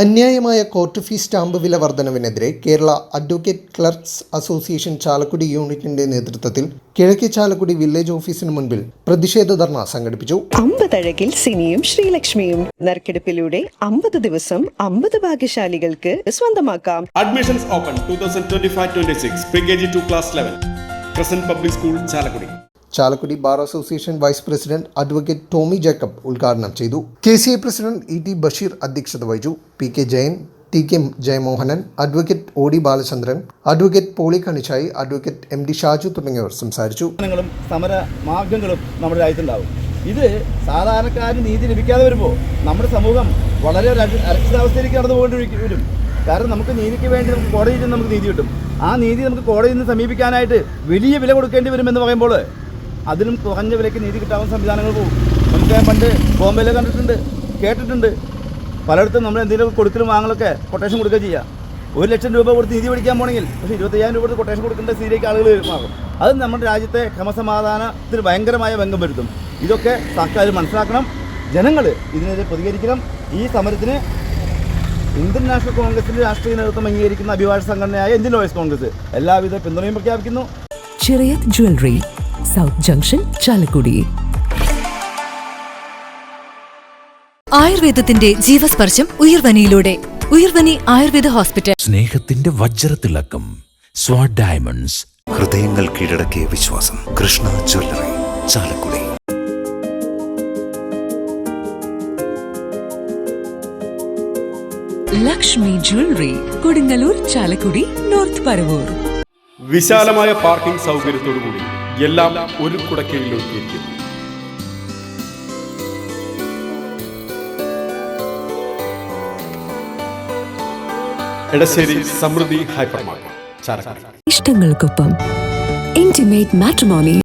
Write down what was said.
അന്യായമായ court fees stamp വില വർധനവിനെതിരെ Kerala advocate clerks association Chalakudy യൂണിറ്റിന്റെ നേതൃത്വത്തിൽ കിഴക്കേ ചാലക്കുടി വില്ലേജ് ഓഫീസിന് മുൻപിൽ പ്രതിഷേധ ധർണ സംഘടിപ്പിച്ചു. അമ്പതഴകിൽ സിനിയും ശ്രീലക്ഷ്മിയും നറുക്കെടുപ്പിലൂടെ അമ്പത് ദിവസം അമ്പത് ഭാഗ്യശാലികൾക്ക് സ്വന്തമാക്കാം. Admissions open 2025-26 pre-KG to to 11. ലെവൻ Public public school Chalakudy bar association vice president advocate Tomy Jacob ഉദ്ഘാടനം ചെയ്തു. K C I president E T Basheer അധ്യക്ഷത വഹിച്ചു. P K Jayan T K Jayamohanan advocate O D Balachandran advocate Poly Kanichai advocate M D Shaju തുടങ്ങിയവർ സംസാരിച്ചു. സമര മാർഗങ്ങളും നമ്മുടെ രാജ്യത്തുണ്ടാവും. ഇത് സാധാരണക്കാരന് നീതി ലഭിക്കാതെ വരുമ്പോൾ നമ്മുടെ സമൂഹം വളരെ ഒരു അര- അരക്ഷിതാവസ്ഥയിലേക്ക് നടന്നു പോകേണ്ടി വരും. കാരണം നമുക്ക് നീതിക്ക് വേണ്ടി നമുക്ക് കോടതിയിൽ നിന്ന് നമുക്ക് നീതി കിട്ടും. ആ നീതി നമുക്ക് കോടതിയിൽ നിന്ന് സമീപിക്കാനായിട്ട് വലിയ വില കൊടുക്കേണ്ടി വരുമെന്ന് പറയുമ്പോൾ അതിലും കുറഞ്ഞ വിലയ്ക്ക് നീതി കിട്ടാവുന്ന സംവിധാനങ്ങൾ പോകും. നമുക്ക് പണ്ട് ബോംബെയിലെ കണ്ടിട്ടുണ്ട് കേട്ടിട്ടുണ്ട്. പലയിടത്തും നമ്മൾ എന്തെങ്കിലും കൊടുക്കലും വാങ്ങലൊക്കെ കൊട്ടേഷൻ കൊടുക്കുക ചെയ്യുക ഒരു ലക്ഷം രൂപ കൊടുത്ത് നീതി പഠിക്കാൻ പോകണമെങ്കിൽ പക്ഷേ ഇരുപത്തയ്യായിരം രൂപ കൊടുത്ത് കൊട്ടേഷൻ കൊടുക്കേണ്ട സ്ഥിതിയിലേക്ക് ആളുകൾ മാറും. അത് നമ്മുടെ രാജ്യത്തെ ക്രമസമാധാനത്തിന് ഭയങ്കരമായ ഭംഗം വരുത്തും. ഇതൊക്കെ സർക്കാർ മനസ്സിലാക്കണം. ജനങ്ങൾ ഇതിനെതിരെ പ്രതികരിക്കണം. ഈ സമരത്തിന് ഇന്ത്യൻ നാഷണൽ കോൺഗ്രസിന്റെ രാഷ്ട്രീയ നേതൃത്വം അംഗീകരിക്കുന്ന അഭിഭാഷക സംഘടനയായ ഇന്ത്യൻ വോയിസ് കോൺഗ്രസ് എല്ലാവിധ പിന്തുണയും പ്രഖ്യാപിക്കുന്നു. സൗത്ത് ജംഗ്ഷൻ ചാലക്കുടി ആയുർവേദത്തിന്റെ ജീവസ്പർശം ഉയർവനിയിലൂടെ. ഉയർവനി ആയുർവേദ ഹോസ്പിറ്റൽ. സ്നേഹത്തിന്റെ വജ്രത്തിളക്കം സ്വാഡ് ഡയമണ്ട്സ് ഹൃദയങ്ങൾ കീഴടക്കിയ വിശ്വാസം. Krishna jewellery Chalakudy. Lakshmi jewellery Kodungallur Chalakudy north Paravur. വിശാലമായ പാർക്കിംഗ് സൗകര്യത്തോടുകൂടി എല്ലാം ഒരു കുടക്കീഴിൽ ഒതുക്കിയിരിക്കുന്നു എടശ്ശേരി സമൃദ്ധി ഹൈപ്പർ മാർക്കറ്റ് ഇഷ്ടങ്ങൾക്കൊപ്പം ഇന്റിമേറ്റ് മാട്രിമോണി